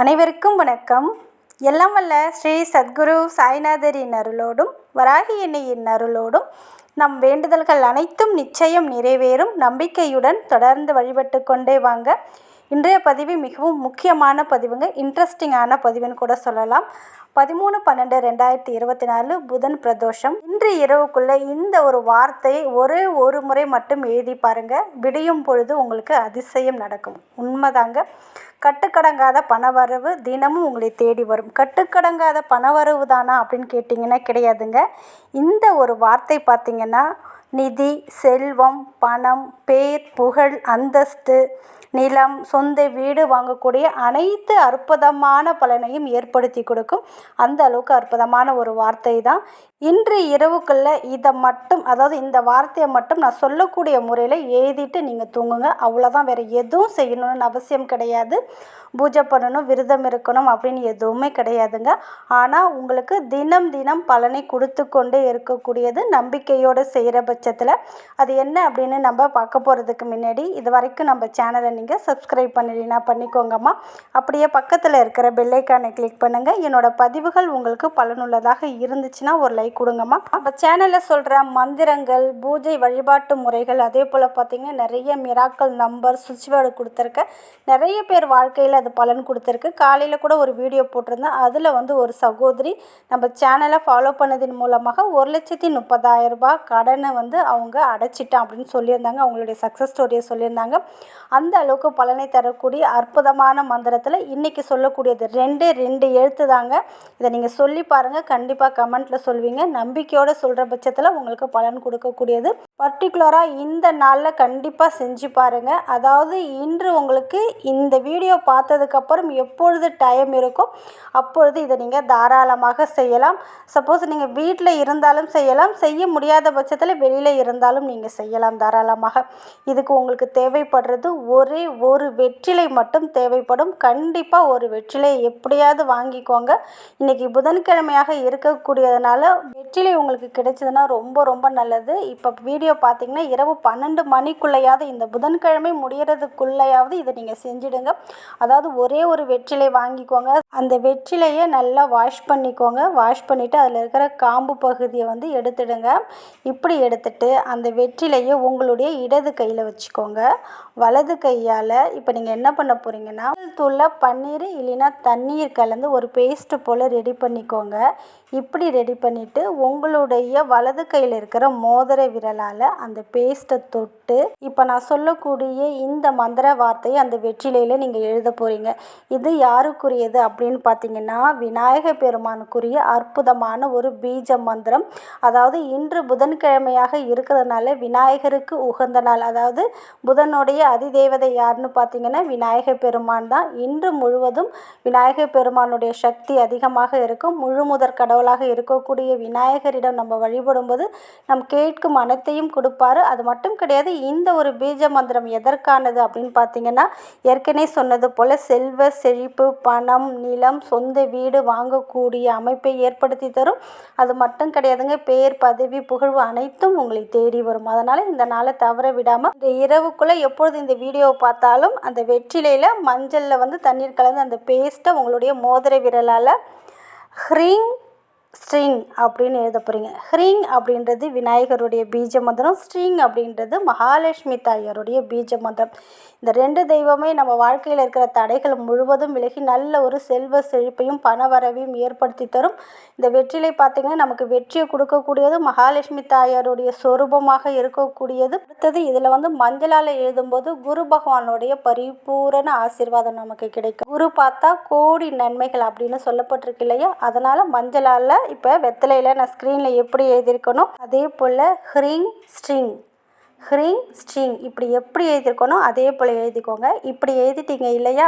அனைவருக்கும் வணக்கம். எல்லாம் வல்ல ஸ்ரீ சத்குரு சாய்நாதரின் அருளோடும் வராகி எண்ணெயின் அருளோடும் நம் வேண்டுதல்கள் அனைத்தும் நிச்சயம் நிறைவேறும். நம்பிக்கையுடன் தொடர்ந்து வழிபட்டு கொண்டே வாங்க. இன்றைய பதிவு மிகவும் முக்கியமான பதிவுங்க. இன்ட்ரெஸ்டிங்கான பதிவுன்னு கூட சொல்லலாம். பதிமூணு பன்னெண்டு ரெண்டாயிரத்தி இருபத்தி நாலு புதன் பிரதோஷம். இன்று இரவுக்குள்ளே இந்த ஒரு வார்த்தையை ஒரே ஒரு முறை மட்டும் எழுதி பாருங்கள் விடியும் பொழுது உங்களுக்கு அதிசயம் நடக்கும். உண்மைதாங்க. கட்டுக்கடங்காத பணவரவு தினமும் உங்களை தேடி வரும். கட்டுக்கடங்காத பணவரவு தானா அப்படின்னு கேட்டிங்கன்னா கிடையாதுங்க. இந்த ஒரு வார்த்தை பார்த்திங்கன்னா நிதி செல்வம் பணம் பேர் புகழ் அந்தஸ்து நிலம் சொந்த வீடு வாங்கக்கூடிய அனைத்து அற்புதமான பலனையும் ஏற்படுத்தி கொடுக்கும். அந்த அளவுக்கு அற்புதமான ஒரு வார்த்தை தான். இன்று இரவுக்குள்ளே இதை மட்டும் அதாவது இந்த வார்த்தையை மட்டும் நான் சொல்லக்கூடிய முறையில் எழுதிட்டு நீங்கள் தூங்குங்க. அவ்வளோதான் வேறு எதுவும் செய்யணும்னு அவசியம் கிடையாது. பூஜை பண்ணணும் விரதம் இருக்கணும் அப்படின்னு எதுவுமே கிடையாதுங்க. ஆனால் உங்களுக்கு தினம் தினம் பலனை கொடுத்து கொண்டே இருக்கக்கூடியது நம்பிக்கையோடு செய்கிற பட்சத்தில். அது என்ன அப்படின்னு நம்ம பார்க்க போகிறதுக்கு முன்னாடி இது வரைக்கும் நம்ம சேனலை நீங்கள் சப்ஸ்கிரைப் பண்ணிடலாம் பண்ணிக்கோங்கம்மா. அப்படியே பக்கத்தில் இருக்கிற பெல்லைக்கானை கிளிக் பண்ணுங்கள் என்னோட பதிவுகள் உங்களுக்கு பலனுள்ளதாக இருந்துச்சுன்னா ஒரு லைக் கொடுங்கம்மா. நம்ம சேனலில் சொல்கிற மந்திரங்கள் பூஜை வழிபாட்டு முறைகள் அதே போல் பார்த்திங்கன்னா நிறைய மிராக்கள் நம்பர் சுவிட்ச் வேர்டு கொடுத்துருக்கேன் நிறைய பேர் வாழ்க்கையில் அது பலன் கொடுத்துருக்கு. காலையில் கூட ஒரு வீடியோ போட்டிருந்தேன். அதில் வந்து ஒரு சகோதரி நம்ம சேனலை ஃபாலோ பண்ணதின் மூலமாக ஒரு லட்சத்தி முப்பதாயிரம் ரூபாய் கடனை வந்து அவங்க அடைச்சிட்டான் அப்படின்னு சொல்லியிருந்தாங்க. அவங்களுடைய சக்ஸஸ் ஸ்டோரியை சொல்லியிருந்தாங்க. அந்த அளவுக்கு பலனை தரக்கூடிய அற்புதமான மந்திரத்தில் இன்றைக்கி சொல்லக்கூடியது ரெண்டு ரெண்டு எழுத்து தாங்க. இதை நீங்கள் சொல்லி பாருங்கள் கண்டிப்பாக கமெண்ட்டில் சொல்வீங்க. நம்பிக்கையோடு சொல்கிற பட்சத்தில் உங்களுக்கு பலன் கொடுக்கக்கூடியது. பர்டிகுலராக இந்த நாளில் கண்டிப்பாக செஞ்சு பாருங்கள் அதாவது இன்று உங்களுக்கு இந்த வீடியோ பார்த்ததுக்கப்புறம் எப்பொழுது டைம் இருக்கோ அப்பொழுது இதை நீங்கள் தாராளமாக செய்யலாம். சப்போஸ் நீங்கள் வீட்டில் இருந்தாலும் செய்யலாம். செய்ய முடியாத பட்சத்தில் வெளியில் இருந்தாலும் நீங்கள் செய்யலாம் தாராளமாக. இதுக்கு உங்களுக்கு தேவைப்படுறது ஒரு ஒரு வெற்றிலை மட்டும் தேவைப்படும். கண்டிப்பாக ஒரு வெற்றிலை எப்படியாவது வாங்கிக்கோங்க. இன்றைக்கி புதன்கிழமையாக இருக்கக்கூடியதுனால வெற்றிலை உங்களுக்கு கிடைச்சதுன்னா ரொம்ப ரொம்ப நல்லது. இப்போ வீடியோ பார்த்தீங்கன்னா இரவு பன்னெண்டு மணிக்குள்ளேயாவது இந்த புதன்கிழமை முடியறதுக்குள்ளேயாவது இதை நீங்கள் செஞ்சுடுங்க. அதாவது ஒரே ஒரு வெற்றிலை வாங்கிக்கோங்க. அந்த வெற்றிலையை நல்லா வாஷ் பண்ணிக்கோங்க. வாஷ் பண்ணிவிட்டு அதில் இருக்கிற காம்பு பகுதியை வந்து எடுத்துடுங்க. இப்படி எடுத்துட்டு அந்த வெற்றிலையை உங்களுடைய இடது கையில் வச்சுக்கோங்க. வலது கையால் இப்போ நீங்கள் என்ன பண்ண போகிறீங்கன்னா தூளில் பன்னீர் இல்லைன்னா தண்ணீர் கலந்து ஒரு பேஸ்ட்டு போல் ரெடி பண்ணிக்கோங்க. இப்படி ரெடி பண்ணிவிட்டு உங்களுடைய வலது கையில் இருக்கிற மோதிர விரலால் அந்த பேஸ்ட்டை தொட்டு இப்போ நான் சொல்லக்கூடிய இந்த மந்திர வார்த்தையை அந்த வெற்றிலையில் நீங்கள் எழுத போகிறீங்க இது யாருக்குரியது அப்படின்னு பார்த்தீங்கன்னா விநாயக பெருமானுக்குரிய அற்புதமான ஒரு பீஜ மந்திரம். அதாவது இன்று புதன்கிழமையாக இருக்கிறதுனால விநாயகருக்கு உகந்த நாள். அதாவது புதனுடைய அதிதேவதை யாருன்னு பார்த்தீங்கன்னா விநாயக பெருமான் தான். இன்று முழுவதும் விநாயக பெருமானுடைய சக்தி அதிகமாக இருக்கும். முழு முதற் கடவுளாக இருக்கக்கூடிய விநாயகரிடம் நம்ம வழிபடும்போது நம் கேட்கும் அனைத்தையும் கொடுப்பாரு. அது மட்டும் கிடையாது இந்த ஒரு பீஜ மந்திரம் எதற்கானது அப்படின்னு பார்த்தீங்கன்னா ஏற்கனவே சொன்னது போல் செல்வ செழிப்பு பணம் நிலம் சொந்த வீடு வாங்கக்கூடிய அமைப்பை ஏற்படுத்தி தரும். அது மட்டும் கிடையாதுங்க பேர் பதவி புகழ்வு அனைத்தும் உங்களை தேடி வரும். அதனால் இந்த நாளை தவற விடாமல் இந்த இரவுக்குள்ளே எப்பொழுது இந்த வீடியோவை பார்த்தாலும் அந்த வெற்றிலையில் மஞ்சளில் வந்து தண்ணீர் கலந்து அந்த பேஸ்ட்டை உங்களுடைய மோதிர விரலால் ஹ்ரீங் ஸ்ட்ரிங் அப்படின்னு எழுத போகிறீங்க ஹ்ரீங் அப்படின்றது விநாயகருடைய பீஜ மந்திரம். ஸ்ட்ரிங் அப்படின்றது மகாலட்சுமி தாயாருடைய பீஜ மந்திரம். இந்த ரெண்டு தெய்வமே நம்ம வாழ்க்கையில் இருக்கிற தடைகள் முழுவதும் விலகி நல்ல ஒரு செல்வ செழிப்பையும் பணவரவையும் ஏற்படுத்தி தரும். இந்த வெற்றிலை பார்த்திங்கன்னா நமக்கு வெற்றியை கொடுக்கக்கூடியது மகாலட்சுமி தாயாருடைய சொரூபமாக இருக்கக்கூடியது அடுத்தது இதில் வந்து மஞ்சளால் எழுதும்போது குரு பகவானுடைய பரிபூரண ஆசீர்வாதம் நமக்கு கிடைக்கும். குரு பார்த்தா கோடி நன்மைகள் அப்படின்னு சொல்லப்பட்டிருக்கு இல்லையா? அதனால் மஞ்சளால் இப்போ வெத்தலையில் நான் ஸ்க்ரீனில் எப்படி எழுதியிருக்கணும் அதே போல் ஹ்ரீங் ஸ்ட்ரிங் ஹ்ரீங் ஸ்ட்ரிங் இப்படி எப்படி எழுதியிருக்கணும் அதே போல் எழுதிக்கோங்க. இப்படி எழுதிட்டீங்க இல்லையா?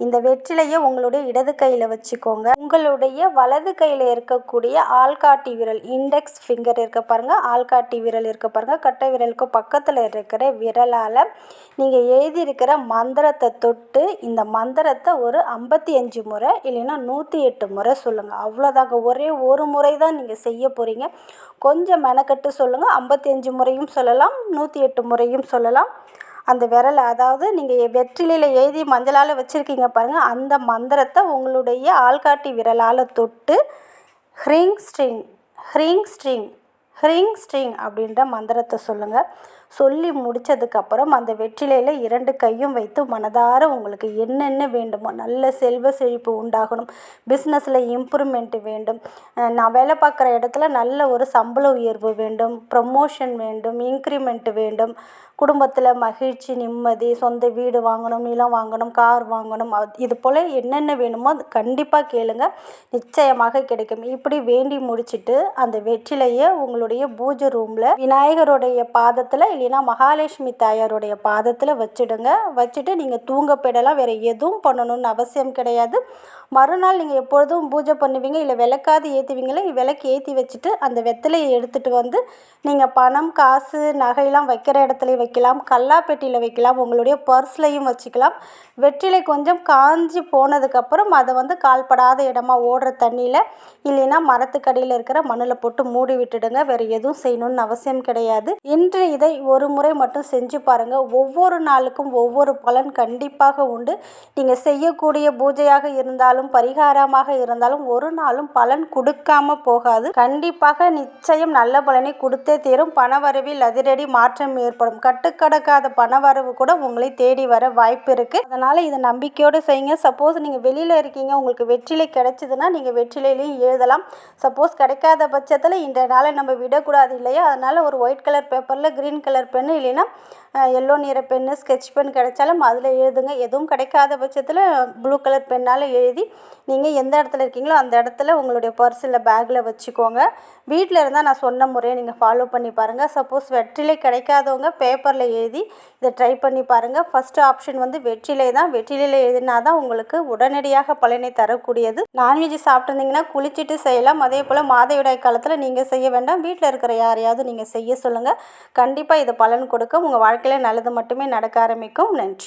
இந்த வெற்றிலையை உங்களுடைய இடது கையில் வச்சுக்கோங்க. உங்களுடைய வலது கையில் இருக்கக்கூடிய ஆள்காட்டி விரல் இண்டெக்ஸ் ஃபிங்கர் இருக்க பாருங்கள் ஆள்காட்டி விரல் இருக்க பாருங்கள் கட்டை விரலுக்கு பக்கத்தில் இருக்கிற விரலால் நீங்கள் எழுதியிருக்கிற மந்திரத்தை தொட்டு இந்த மந்திரத்தை ஒரு ஐம்பத்தி அஞ்சு முறை இல்லைன்னா நூற்றி எட்டு முறை சொல்லுங்கள் அவ்வளோதாங்க ஒரே ஒரு முறை தான் நீங்கள் செய்ய போகிறீங்க கொஞ்சம் மெனக்கட்டு சொல்லுங்கள் ஐம்பத்தி அஞ்சு முறையும் சொல்லலாம். நூற்றி எட்டு முறையும் சொல்லலாம். அந்த விரலை அதாவது நீங்கள் வெற்றிலையில் எழுதி மஞ்சளால் வச்சுருக்கீங்க பாருங்கள் அந்த மந்திரத்தை உங்களுடைய ஆள்காட்டி விரலால் தொட்டு ஹ்ரீங் ஸ்ட்ரிங் ஹ்ரீங் ஸ்ட்ரிங் ஹ்ரீங் ஸ்ட்ரிங் அப்படின்ற மந்திரத்தை சொல்லுங்கள் சொல்லி முடித்ததுக்கப்புறம் அந்த வெற்றிலையில் இரண்டு கையும் வைத்து மனதார உங்களுக்கு என்னென்ன வேண்டுமோ நல்ல செல்வ செழிப்பு உண்டாகணும். பிஸ்னஸில் இம்ப்ரூவ்மெண்ட்டு வேண்டும். நான் வேலை பார்க்குற இடத்துல நல்ல ஒரு சம்பள உயர்வு வேண்டும். ப்ரமோஷன் வேண்டும். இன்க்ரிமெண்ட் வேண்டும். குடும்பத்தில் மகிழ்ச்சி நிம்மதி சொந்த வீடு வாங்கணும் நிலம் வாங்கணும் கார் வாங்கணும். இது போல் என்னென்ன வேணுமோ அது கண்டிப்பாக கேளுங்க. நிச்சயமாக கிடைக்கும். இப்படி வேண்டி முடிச்சுட்டு அந்த வெற்றிலையை உங்களுடைய பூஜை ரூமில் விநாயகருடைய பாதத்தில் இல்லைன்னா மகாலட்சுமி தாயாருடைய பாதத்தில் வச்சுடுங்க. வச்சுட்டு நீங்கள் தூங்க போயிடலாம். வேறு எதுவும் பண்ணணும்னு அவசியம் கிடையாது. மறுநாள் நீங்கள் எப்பொழுதும் பூஜை பண்ணுவீங்க இல்லை விளக்காது ஏற்றுவீங்களே விளக்கு ஏற்றி வச்சுட்டு அந்த வெத்தலையை எடுத்துகிட்டு வந்து நீங்கள் பணம் காசு நகையெல்லாம் வைக்கிற இடத்துலையும் வைக்கலாம். கல்லாப்பெட்டியில் வைக்கலாம். உங்களுடைய பர்ஸ்லையும் வச்சுக்கலாம். வெற்றிலை கொஞ்சம் காஞ்சி போனதுக்கப்புறம் அதை வந்து கால்படாத இடமா ஓடுற தண்ணியில் இல்லைன்னா மரத்துக்கடியில் இருக்கிற மண்ணில் போட்டு மூடி விட்டுடுங்க. வேறு எதுவும் செய்யணும்னு அவசியம் கிடையாது. இன்று இதை ஒரு முறை மட்டும் செஞ்சு பாருங்கள் ஒவ்வொரு நாளுக்கும் ஒவ்வொரு பலன் கண்டிப்பாக உண்டு. நீங்கள் செய்யக்கூடிய பூஜையாக இருந்தாலும் பரிகாரமாக இருந்தாலும் ஒரு நாளும் பலன் கொடுக்காம போகாது. கண்டிப்பாக நிச்சயம் நல்ல பலனை கொடுத்தே தீரும். பணவரவில் அதிரடி மாற்றம் ஏற்படும். கட்டுக்கடக்காத பணவரவு கூட உங்களை தேடி வர வாய்ப்பு இருக்குது அதனால் இதை நம்பிக்கையோடு செய்யுங்க. சப்போஸ் நீங்கள் வெளியில் இருக்கீங்க உங்களுக்கு வெற்றிலை கிடைச்சிதுன்னா நீங்கள் வெற்றிலையிலையும் எழுதலாம். சப்போஸ் கிடைக்காத பட்சத்தில் இன்றைய நாளை நம்ம விடக்கூடாது இல்லையா? அதனால் ஒரு ஒயிட் கலர் பேப்பரில் க்ரீன் கலர் கலர் பென்னு இல்லைன்னா எல்லோ நிற பென்னு ஸ்கெட்ச் பென் கிடைச்சாலும் அதில் எழுதுங்க. எதுவும் கிடைக்காத பட்சத்தில் ப்ளூ கலர் பென்னால் எழுதி நீங்கள் எந்த இடத்துல இருக்கீங்களோ அந்த இடத்துல உங்களுடைய பர்ஸில் பேக்கில் வச்சுக்கோங்க. வீட்டில் இருந்தால் நான் சொன்ன முறையை நீங்கள் ஃபாலோ பண்ணி பாருங்கள் சப்போஸ் வெற்றிலை கிடைக்காதவங்க பேப்பரில் எழுதி இதை ட்ரை பண்ணி பாருங்கள் ஃபஸ்ட்டு ஆப்ஷன் வந்து வெற்றிலை தான். வெற்றிலையில் எழுதினா தான் உங்களுக்கு உடனடியாக பலனை தரக்கூடியது. நான்வெஜ் சாப்பிட்ருந்தீங்கன்னா குளிச்சுட்டு செய்யலாம். அதே போல் மாதவிடாய் காலத்தில் நீங்கள் செய்ய வேண்டாம். வீட்டில் இருக்கிற யாரையாவது நீங்கள் செய்ய சொல்லுங்கள் கண்டிப்பாக இது பலன் கொடுக்க உங்கள் வாழ்க்கை வாழ்க்கையில் நல்லது மட்டுமே நடக்க ஆரம்பிக்கும். நன்றி.